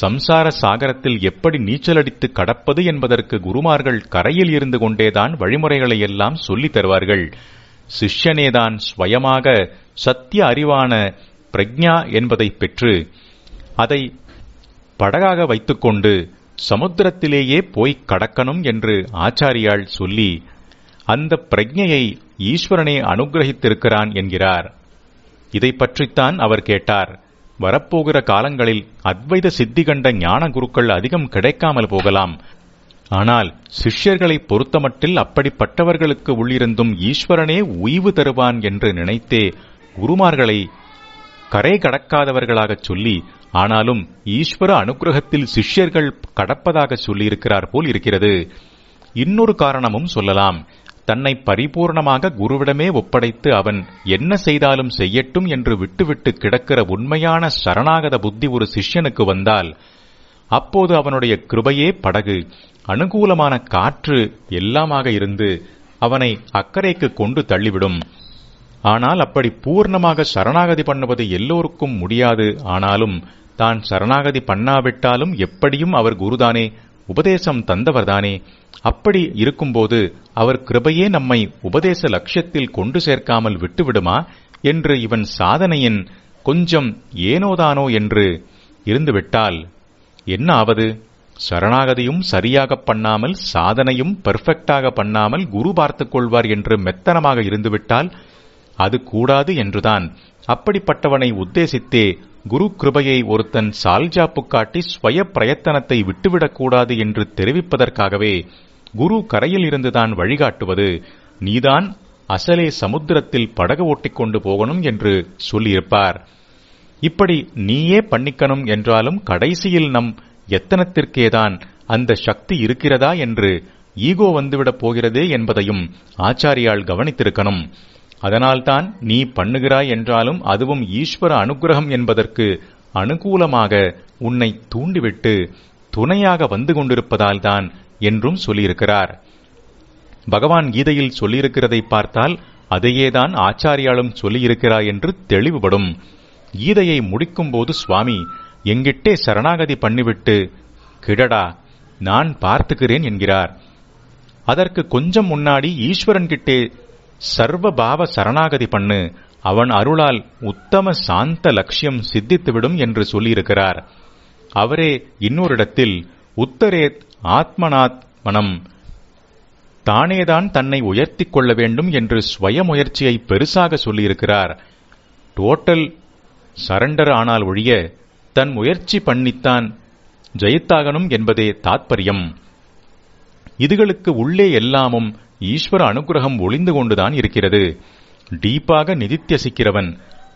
சம்சார சாகரத்தில் எப்படி நீச்சலடித்து கடப்பது என்பதற்கு குருமார்கள் கரையில் இருந்து கொண்டேதான் வழிமுறைகளை எல்லாம் சொல்லித் தருவார்கள். சிஷ்யனேதான் ஸ்வயமாக சத்திய அறிவான பிரக்ஞா என்பதை பெற்று அதை படகாக வைத்துக்கொண்டு சமுத்திரத்திலேயே போய் கடக்கணும் என்று ஆச்சாரியால் சொல்லி அந்த பிரஜையை ஈஸ்வரனே அனுகிரகித்திருக்கிறான் என்கிறார். இதை பற்றித்தான் அவர் கேட்டார். வரப்போகிற காலங்களில் அத்வைத சித்தி கண்ட ஞான குருக்கள் அதிகம் கிடைக்காமல் போகலாம். ஆனால் சிஷ்யர்களை பொறுத்தமட்டில் அப்படிப்பட்டவர்களுக்கு உள்ளிருந்தும் ஈஸ்வரனே உய்வு தருவான் என்று நினைத்தே குருமார்களை கரை கடக்காதவர்களாகச் சொல்லி ஆனாலும் ஈஸ்வர அனுகிரகத்தில் சிஷ்யர்கள் கடப்பதாக சொல்லியிருக்கிறார் போல் இருக்கிறது. இன்னொரு காரணமும் சொல்லலாம். தன்னை பரிபூர்ணமாக குருவிடமே ஒப்படைத்து அவன் என்ன செய்தாலும் செய்யட்டும் என்று விட்டுவிட்டு கிடக்கிற உண்மையான சரணாகத புத்தி ஒரு சிஷ்யனுக்கு வந்தால் அப்போது அவனுடைய கிருபையே படகு அனுகூலமான காற்று எல்லாமாக இருந்து அவனை அக்கறைக்கு கொண்டு தள்ளிவிடும். ஆனால் அப்படி பூர்ணமாக சரணாகதி பண்ணுவது எல்லோருக்கும் முடியாது. ஆனாலும் தான் சரணாகதி பண்ணாவிட்டாலும் எப்படியும் அவர் குருதானே உபதேசம் தந்தவர்தானே? அப்படி இருக்கும்போது அவர் கிருபையே நம்மை உபதேச லட்சியத்தில் கொண்டு சேர்க்காமல் விட்டுவிடுமா? என்று இவன் சாதனையின் கொஞ்சம் ஏனோதானோ என்று இருந்துவிட்டால் என்ன ஆவது சரணாகதியும் சரியாக பண்ணாமல் சாதனையும் பெர்ஃபெக்டாக பண்ணாமல் குரு பார்த்துக் கொள்வார் என்று மெத்தனமாக இருந்துவிட்டால் அது கூடாது என்றுதான். அப்படிப்பட்டவனை உத்தேசித்தே குரு கிருபையை ஒருத்தன் சால்ஜாப்பு காட்டி ஸ்வய பிரயத்தனத்தை விட்டுவிடக்கூடாது என்று தெரிவிப்பதற்காகவே குரு கரையில் இருந்துதான் வழிகாட்டுவது. நீதான் அசலே சமுத்திரத்தில் படகு ஓட்டிக் கொண்டு போகணும் என்று சொல்லியிருப்பார். இப்படி நீயே பண்ணிக்கணும் என்றாலும் கடைசியில் நம் எத்தனத்திற்கேதான் அந்த சக்தி இருக்கிறதா என்று ஈகோ வந்துவிடப் போகிறதே என்பதையும் ஆச்சாரியால் கவனித்திருக்கணும். அதனால்தான் நீ பண்ணுகிறாய் என்றாலும் அதுவும் ஈஸ்வர அனுகிரகம் என்பதற்கு அனுகூலமாக உன்னை தூண்டிவிட்டு துணையாக வந்து கொண்டிருப்பதால்தான் என்றும் சொல்லியிருக்கிறார். பகவான் கீதையில் சொல்லியிருக்கிறதை பார்த்தால் அதையேதான் ஆச்சாரியாலும் சொல்லியிருக்கிறார் என்று தெளிவுபடும். கீதையை முடிக்கும்போது சுவாமி எங்கிட்டே சரணாகதி பண்ணிவிட்டு கிடடா நான் பார்த்துக்கிறேன் என்கிறார். அதற்கு கொஞ்சம் முன்னாடி ஈஸ்வரன் கிட்டே சர்வபாவ சரணாகதி பண்ணு. அவன் அருளால் உத்தம சாந்த லட்சியம் சித்தித்துவிடும் என்று சொல்லியிருக்கிறார். அவரே இன்னொரிடத்தில் உத்தரேத் ஆத்மநாத் மனம் தானேதான் தன்னை உயர்த்திக் கொள்ள வேண்டும் என்று ஸ்வய முயற்சியை பெருசாக சொல்லியிருக்கிறார். டோட்டல் சரண்டர் ஆனால் ஒழிய தன் முயற்சி பண்ணித்தான் ஜெயித்தாகணும் என்பதே தாத்பரியம். இதுகளுக்கு உள்ளே எல்லாமும் ஈஸ்வர அனுகிரகம் ஒளிந்து கொண்டுதான் இருக்கிறது. டீப்பாக நிதித்தியசிக்கிறவன்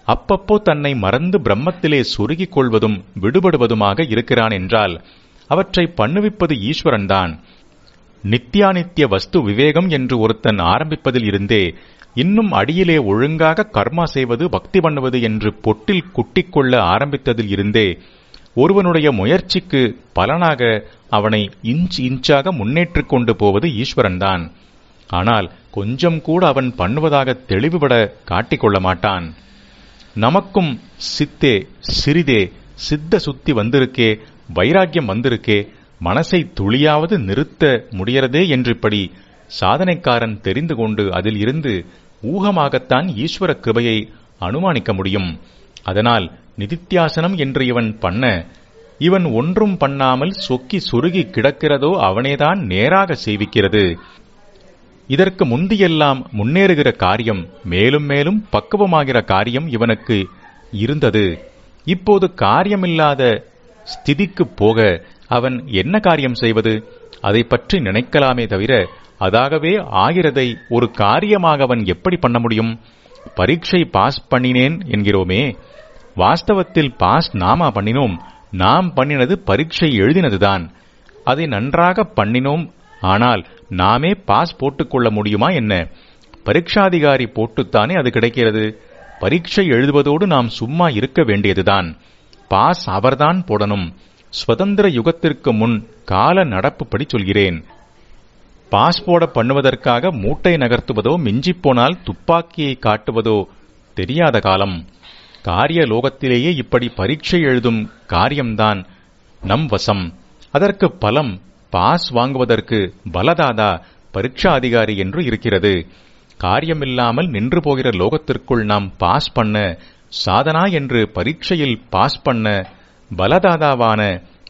அப்பப்போ தன்னை மறந்து பிரம்மத்திலே சொருகிக் கொள்வதும் விடுபடுவதுமாக இருக்கிறான் என்றால் அவற்றை பண்ணுவிப்பது ஈஸ்வரன்தான். நித்யானித்திய வஸ்து விவேகம் என்று ஒருத்தன் ஆரம்பிப்பதில் இருந்தே இன்னும் அடியிலே ஒழுங்காக கர்மா செய்வது பக்தி பண்ணுவது என்று பொட்டில் குட்டிக்கொள்ள ஆரம்பித்ததில் இருந்தே ஒருவனுடைய முயற்சிக்கு பலனாக அவனை இன்ச் இன்ச்சாக முன்னேற்றிக் கொண்டு போவது ஈஸ்வரன்தான். ஆனால் கொஞ்சம் கூட அவன் பண்ணுவதாக தெளிவுபட காட்டிக்கொள்ள மாட்டான். நமக்கும் சித்தே சிறிதே சித்த சுத்தி வந்திருக்கே வைராக்கியம் வந்திருக்கே மனசை துளியாவது நிறுத்த முடியறதே என்று இப்படி சாதனைக்காரன் தெரிந்து கொண்டு அதில் இருந்து ஊகமாகத்தான் ஈஸ்வர கிருபையை அனுமானிக்க முடியும். அதனால் நிதித்தியாசனம் என்று இவன் பண்ண இவன் ஒன்றும் பண்ணாமல் சொக்கி சுருகி கிடக்கிறதோ அவனேதான் நேராக செய்விக்கிறது இதற்கு முந்தியெல்லாம் முன்னேறுகிற காரியம் மேலும் மேலும் பக்குவமாகிற காரியம் இவனுக்கு இருந்தது. இப்போது காரியமில்லாத ஸ்திதிக்கு போக அவன் என்ன காரியம் செய்வது? அதை பற்றி நினைக்கலாமே தவிர அதாகவே ஆகிறதை ஒரு காரியமாக அவன் எப்படி பண்ண முடியும்? பரீட்சை பாஸ் பண்ணினேன் என்கிறோமே. வாஸ்தவத்தில் பாஸ் நாமா பண்ணினோம். நாம் பண்ணினது பரீட்சை எழுதினதுதான். அதை நன்றாக பண்ணினோம். ஆனால் நாமே பாஸ் போட்டுக்கொள்ள முடியுமா என்ன? பரீட்சாதிகாரி போட்டுத்தானே அது கிடைக்கிறது. பரீட்சை எழுதுவதோடு நாம் சும்மா இருக்க வேண்டியதுதான். பாஸ் அவர்தான் போடணும். சுதந்திர யுகத்திற்கு முன் கால நடப்புப்படி சொல்கிறேன். பாஸ்போர்ட பண்ணுவதற்காக மூட்டை நகர்த்துவதோ மிஞ்சிப்போனால் துப்பாக்கியை காட்டுவதோ தெரியாத காலம். காரிய லோகத்திலேயே இப்படி பரீட்சை எழுதும் காரியம்தான் நம் வசம். அதற்கு பலம் பாஸ் வாங்குவதற்கு பலதாதா பரீட்சா அதிகாரி என்று இருக்கிறது. காரியமில்லாமல் நின்று போகிற லோகத்திற்குள் நாம் பாஸ் பண்ண சாதனா என்று பரீட்சையில் பாஸ் பண்ண பலதாதாவான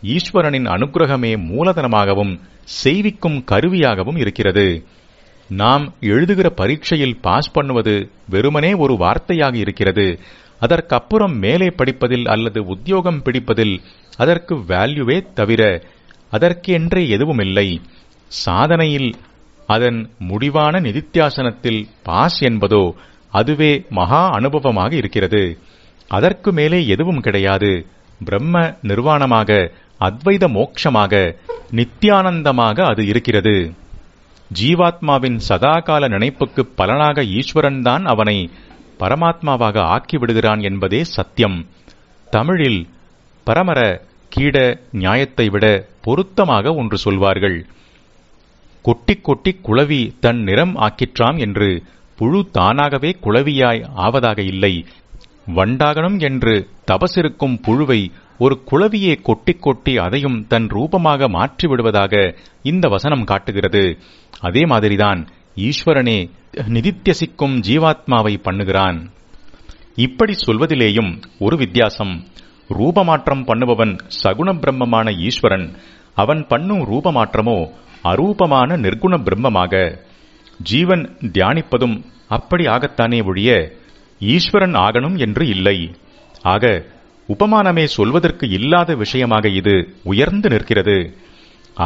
ஈஸ்வரனின் அனுக்கிரகமே மூலதனமாகவும் செய்விக்கும் கருவியாகவும் இருக்கிறது. நாம் எழுதுகிற பரீட்சையில் பாஸ் பண்ணுவது வெறுமனே ஒரு வார்த்தையாக இருக்கிறது. அதற்கப்புறம் மேலே படிப்பதில் அல்லது உத்தியோகம் பிடிப்பதில் அதற்கு வேல்யூவே தவிர அதற்கென்றே எதுவுமில்லை. சாதனையில் அதன் முடிவான நிதித்தியாசனத்தில் பாஸ் என்பதோ அதுவே மகா அனுபவமாக இருக்கிறது. அதற்கு மேலே எதுவும் கிடையாது. பிரம்ம நிர்வாணமாக அத்வைத மோட்சமாக நித்தியானந்தமாக அது இருக்கிறது. ஜீவாத்மாவின் சதாகால நினைப்புக்கு பலனாக ஈஸ்வரன் தான் அவனை பரமாத்மாவாக ஆக்கிவிடுகிறான் என்பதே சத்தியம். தமிழில் பரமர கீட நியாயத்தை விட பொருத்தமாக ஒன்று சொல்வார்கள். கொட்டி கொட்டி குளவி தன் நிறம் ஆக்கிற்றாம் என்று புழு தானாகவே குளவியாய் ஆவதாக இல்லை. வண்டாகணும் என்று தபசிருக்கும் புழுவை ஒரு குளவியே கொட்டி கொட்டி அதையும் தன் ரூபமாக மாற்றிவிடுவதாக இந்த வசனம் காட்டுகிறது. அதே மாதிரிதான் ஈஸ்வரனே நிதித்தியசிக்கும் ஜீவாத்மாவை பண்ணுகிறான். இப்படி சொல்வதிலேயும் ஒரு வித்தியாசம். ரூபமாற்றம் பண்ணுபவன் சகுண பிரம்மமான ஈஸ்வரன். அவன் பண்ணும் ரூபமாற்றமோ அரூபமான நிர்குண பிரம்மமாக. ஜீவன் தியானிப்பதும் அப்படி ஆகத்தானே ஒழிய ஈஸ்வரன் ஆகணும் என்று இல்லை. ஆக உபமானமே சொல்வதற்கு இல்லாத விஷயமாக இது உயர்ந்து நிற்கிறது.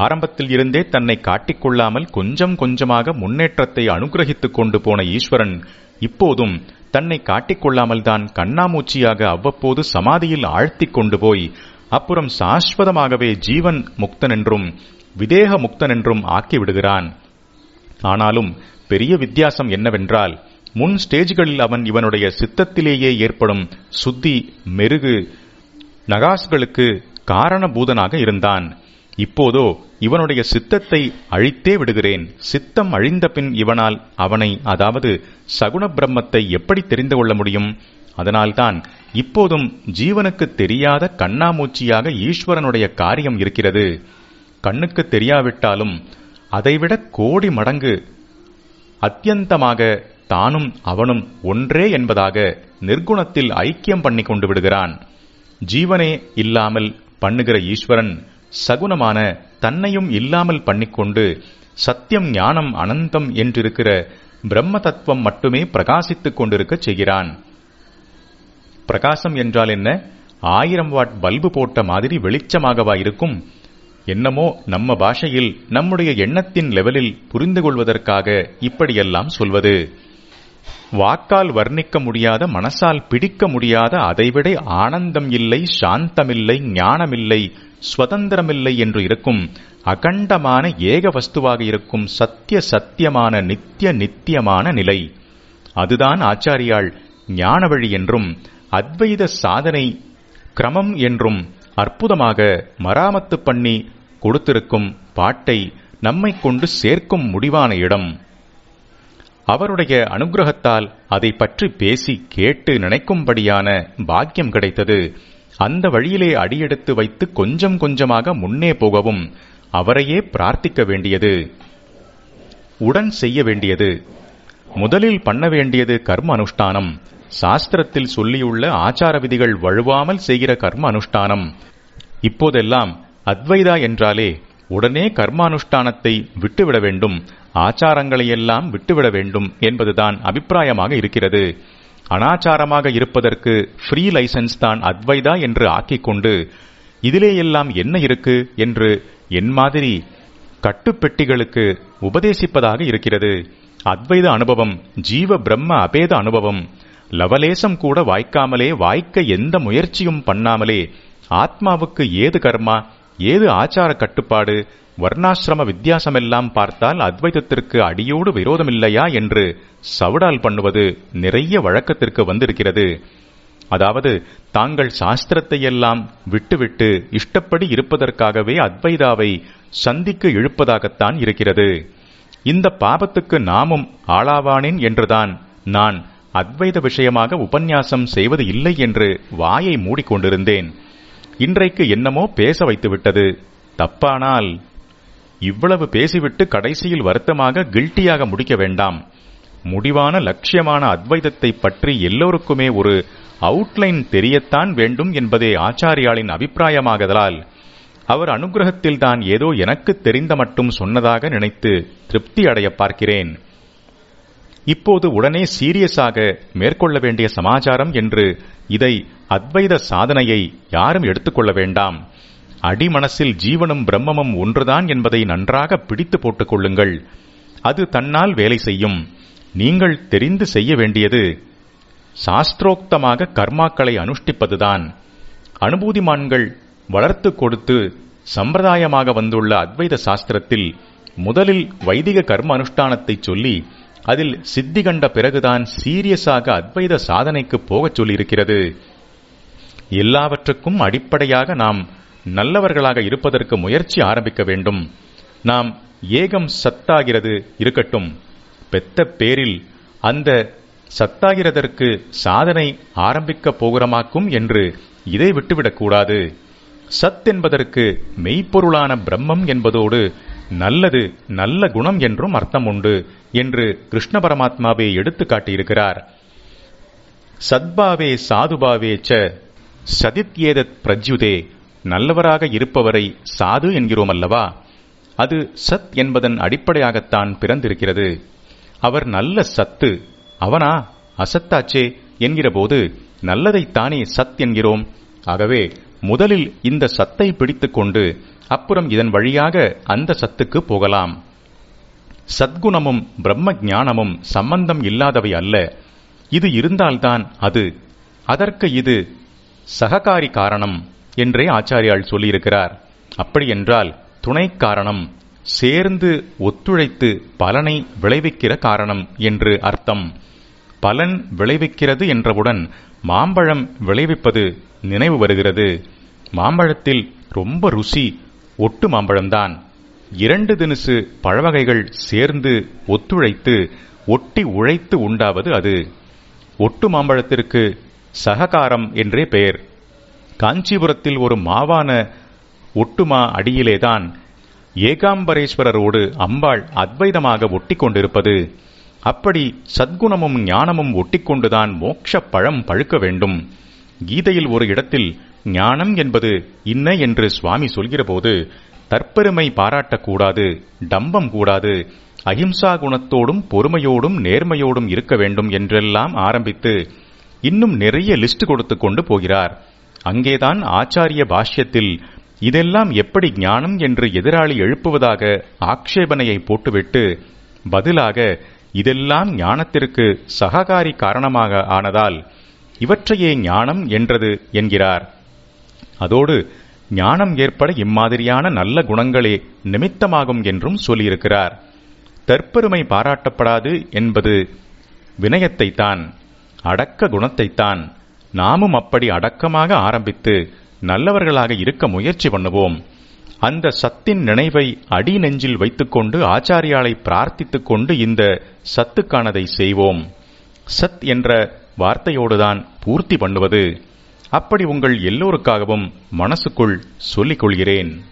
ஆரம்பத்தில் இருந்தே தன்னை காட்டிக்கொள்ளாமல் கொஞ்சம் கொஞ்சமாக முன்னேற்றத்தை அனுகிரகித்துக் கொண்டு போன ஈஸ்வரன் இப்போதும் தன்னை காட்டிக்கொள்ளாமல் தான் கண்ணாமூச்சியாக அவ்வப்போது சமாதியில் ஆழ்த்திக் கொண்டு போய் அப்புறம் சாஸ்வதமாகவே ஜீவன் முக்தனென்றும் விதேக முக்தனென்றும் ஆக்கிவிடுகிறான். ஆனாலும் பெரிய வித்தியாசம் என்னவென்றால் முன் ஸ்டேஜ்களில் அவன் இவனுடைய சித்தத்திலேயே ஏற்படும் சுத்தி மெருகு நகாஸ்களுக்கு காரணபூதனாக இருந்தான். இப்போதோ இவனுடைய சித்தத்தை அழித்தே விடுகிறேன். சித்தம் அழிந்த பின் இவனால் அவனை அதாவது சகுண பிரம்மத்தை எப்படி தெரிந்து கொள்ள முடியும்? அதனால்தான் இப்போதும் ஜீவனுக்கு தெரியாத கண்ணாமூச்சியாக ஈஸ்வரனுடைய காரியம் இருக்கிறது. கண்ணுக்கு தெரியாவிட்டாலும் அதைவிட கோடி மடங்கு அத்தியந்தமாக தானும் அவனும் ஒன்றே என்பதாக நிர்குணத்தில் ஐக்கியம் பண்ணி கொண்டு விடுகிறான். ஜீவனே இல்லாமல் பண்ணுகிற ஈஸ்வரன் சகுனமான தன்னையும் இல்லாமல் பண்ணிக்கொண்டு சத்தியம் ஞானம் அனந்தம் என்றிருக்கிற பிரம்ம தத்துவம் மட்டுமே பிரகாசித்துக் கொண்டிருக்கச் செய்கிறான். பிரகாசம் என்றால் என்ன? ஆயிரம் வாட் பல்பு போட்ட மாதிரி வெளிச்சமாகவா இருக்கும்? என்னமோ நம்ம பாஷையில் நம்முடைய எண்ணத்தின் லெவலில் புரிந்து கொள்வதற்காக இப்படியெல்லாம் சொல்வது. வாக்கால் வர்ணிக்க முடியாத மனசால் பிடிக்க முடியாத அதைவிட ஆனந்தம் இல்லை சாந்தமில்லை ஞானமில்லை சுதந்திரமில்லை என்று இருக்கும் அகண்டமான ஏக வஸ்துவாக இருக்கும் சத்திய சத்தியமான நித்திய நித்தியமான நிலை. அதுதான் ஆச்சாரியால் ஞான வழி என்றும் அத்வைத சாதனை கிரமம் என்றும் அற்புதமாக மராமத்து பண்ணி கொடுத்திருக்கும் பாட்டை நம்மை கொண்டு சேர்க்கும் முடிவான இடம். அவருடைய அனுகிரகத்தால் அதை பற்றி பேசி கேட்டு நினைக்கும்படியான பாக்கியம் கிடைத்தது. அந்த வழியிலே அடியெடுத்து வைத்து கொஞ்சம் கொஞ்சமாக முன்னே போகவும் அவரையே பிரார்த்திக்க வேண்டியது. உடன் செய்ய வேண்டியது. முதலில் பண்ண வேண்டியது கர்ம அனுஷ்டானம். சாஸ்திரத்தில் சொல்லியுள்ள ஆச்சார விதிகள் வழுவாமல் செய்கிற கர்ம அனுஷ்டானம். இப்போதெல்லாம் அத்வைதா என்றாலே உடனே கர்மானுஷ்டானத்தை விட்டுவிட வேண்டும். ஆச்சாரங்களையெல்லாம் விட்டுவிட வேண்டும் என்பதுதான் அபிப்பிராயமாக இருக்கிறது. அனாச்சாரமாக இருப்பதற்கு ஃப்ரீ லைசன்ஸ் தான் அத்வைதா என்று ஆக்கிக்கொண்டு இதிலேயெல்லாம் என்ன இருக்கு என்று என் மாதிரி கட்டுப்பெட்டிகளுக்கு உபதேசிப்பதாக இருக்கிறது. அத்வைத அனுபவம் ஜீவ பிரம்ம அபேத அனுபவம் லவலேசம் கூட வாய்க்காமலே வாய்க்க எந்த முயற்சியும் பண்ணாமலே ஆத்மாவுக்கு ஏது கர்மா ஏது ஆச்சார கட்டுப்பாடு வர்ணாசிரம வித்தியாசமெல்லாம் பார்த்தால் அத்வைதத்திற்கு அடியோடு விரோதமில்லையா என்று சவுடால் பண்ணுவது நிறைய வழக்கத்திற்கு வந்திருக்கிறது. அதாவது தாங்கள் சாஸ்திரத்தையெல்லாம் விட்டுவிட்டு இஷ்டப்படி இருப்பதற்காகவே அத்வைதாவை சந்திக்கு இழுப்பதாகத்தான் இருக்கிறது. இந்த பாபத்துக்கு நாமும் ஆளாவானேன் என்றுதான் நான் அத்வைத விஷயமாக உபன்யாசம் செய்வது இல்லை என்று வாயை மூடிக்கொண்டிருந்தேன். இன்றைக்கு என்னமோ பேச வைத்துவிட்டது. தப்பானால் இவ்வளவு பேசிவிட்டு கடைசியில் வருத்தமாக கில்ட்டியாக முடிக்க வேண்டாம். முடிவான லட்சியமான அத்வைதத்தை பற்றி எல்லோருக்குமே ஒரு அவுட்லைன் தெரியத்தான் வேண்டும் என்பதே ஆச்சாரியாளின் அபிப்பிராயமாகதலால் அவர் அனுகிரகத்தில் தான் ஏதோ எனக்கு தெரிந்த மட்டும் சொன்னதாக நினைத்து திருப்தி அடைய பார்க்கிறேன். இப்போது உடனே சீரியஸாக மேற்கொள்ள வேண்டிய சமாச்சாரம் என்று இதை அத்வைத சாதனையை யாரும் எடுத்துக்கொள்ள வேண்டாம். அடிமனசில் ஜீவனும் பிரம்மமும் ஒன்றுதான் என்பதை நன்றாக பிடித்து போட்டுக் கொள்ளுங்கள். அது தன்னால் வேலை செய்யும். நீங்கள் தெரிந்து செய்ய வேண்டியது சாஸ்திரோக்தமாக கர்மாக்களை அனுஷ்டிப்பதுதான். அனுபூதிமான்கள் வளர்த்து கொடுத்து சம்பிரதாயமாக வந்துள்ள அத்வைத சாஸ்திரத்தில் முதலில் வைதிக கர்ம அனுஷ்டானத்தை சொல்லி அதில் சித்தி கண்ட பிறகுதான் சீரியஸாக அத்வைத சாதனைக்கு போகச் சொல்லியிருக்கிறது. எல்லாவற்றுக்கும் அடிப்படையாக நாம் நல்லவர்களாக இருப்பதற்கு முயற்சி ஆரம்பிக்க வேண்டும். நாம் ஏகம் சத்தாகிறது இருக்கட்டும். பெத்த பேரில் அந்த சத்தாகிறதற்கு சாதனை ஆரம்பிக்கப் போகிறமாக்கும் என்று இதை விட்டுவிடக்கூடாது சத் என்பதற்கு மெய்ப்பொருளான பிரம்மம் என்பதோடு நல்லது நல்ல குணம் என்றும் அர்த்தம் உண்டு என்று கிருஷ்ண பரமாத்மாவே எடுத்து காட்டியிருக்கிறார். சத்பாவே சாதுபாவே ச சதித்யேதத் பிரஜ்யுதே நல்லவராக இருப்பவரை சாது என்கிறோம் அல்லவா அது சத் என்பதன் அடிப்படையாகத்தான் பிறந்திருக்கிறது. அவர் நல்ல சத்து அவனா? அசத்தாச்சே என்கிறபோது நல்லதைத்தானே சத் என்கிறோம். ஆகவே முதலில் இந்த சத்தை பிடித்துக்கொண்டு அப்புறம் இதன் வழியாக அந்த சத்துக்கு போகலாம். சத்குணமும் பிரம்ம ஞானமும் சம்பந்தம் இல்லாதவை அல்ல. இது இருந்தால்தான் அது. அதற்கு இது சககாரி காரணம். என்றே ஆச்சாரியால் சொல்லியிருக்கிறார். அப்படியென்றால் துணை காரணம் சேர்ந்து ஒத்துழைத்து பலனை விளைவிக்கிற காரணம் என்று அர்த்தம். பலன் விளைவிக்கிறது என்றவுடன் மாம்பழம் விளைவிப்பது நினைவு வருகிறது. மாம்பழத்தில் ரொம்ப ருசி ஒட்டு மாம்பழம்தான். இரண்டு தினுசு பழவகைகள் சேர்ந்து ஒத்துழைத்து ஒட்டி உழைத்து உண்டாவது அது. ஒட்டு மாம்பழத்திற்கு சககாரம் என்றே பெயர். காஞ்சிபுரத்தில் ஒரு மாவான ஒட்டுமா அடியிலேதான் ஏகாம்பரேஸ்வரரோடு அம்பாள் அத்வைதமாக ஒட்டி கொண்டிருப்பது அப்படி சத்குணமும் ஞானமும் ஒட்டிக்கொண்டுதான் மோட்ச பழம் பழுக்க வேண்டும். கீதையில் ஒரு இடத்தில் ஞானம் என்பது இன்ன என்று சுவாமி சொல்கிறபோது தற்பெருமை பாராட்டக்கூடாது டம்பம் கூடாது அஹிம்சா குணத்தோடும் பொறுமையோடும் நேர்மையோடும் இருக்க வேண்டும் என்றெல்லாம் ஆரம்பித்து இன்னும் நிறைய லிஸ்ட் கொடுத்து கொண்டு போகிறார். அங்கேதான் ஆச்சாரிய பாஷ்யத்தில் இதெல்லாம் எப்படி ஞானம் என்று எதிராளி எழுப்புவதாக ஆக்ஷேபனையை போட்டுவிட்டு பதிலாக இதெல்லாம் ஞானத்திற்கு சககாரி காரணமாக ஆனதால் இவற்றையே ஞானம் என்றது என்கிறார். அதோடு ஞானம் ஏற்பட இம்மாதிரியான நல்ல குணங்களே நிமித்தமாகும் என்றும் சொல்லியிருக்கிறார். தற்பெருமை பாராட்டப்படாது என்பது வினயத்தைத்தான் அடக்க குணத்தைத்தான் நாமும் அப்படி அடக்கமாக ஆரம்பித்து நல்லவர்களாக இருக்க முயற்சி பண்ணுவோம். அந்த சத்தின் நினைவை அடி நெஞ்சில் வைத்துக்கொண்டு ஆச்சாரியாலை பிரார்த்தித்துக் கொண்டு இந்த சத்துக்கானதை செய்வோம். சத் என்ற வார்த்தையோடுதான் பூர்த்தி பண்ணுவது. அப்படி உங்கள் எல்லோருக்காகவும் மனசுக்குள் சொல்லிக் கொள்கிறேன்.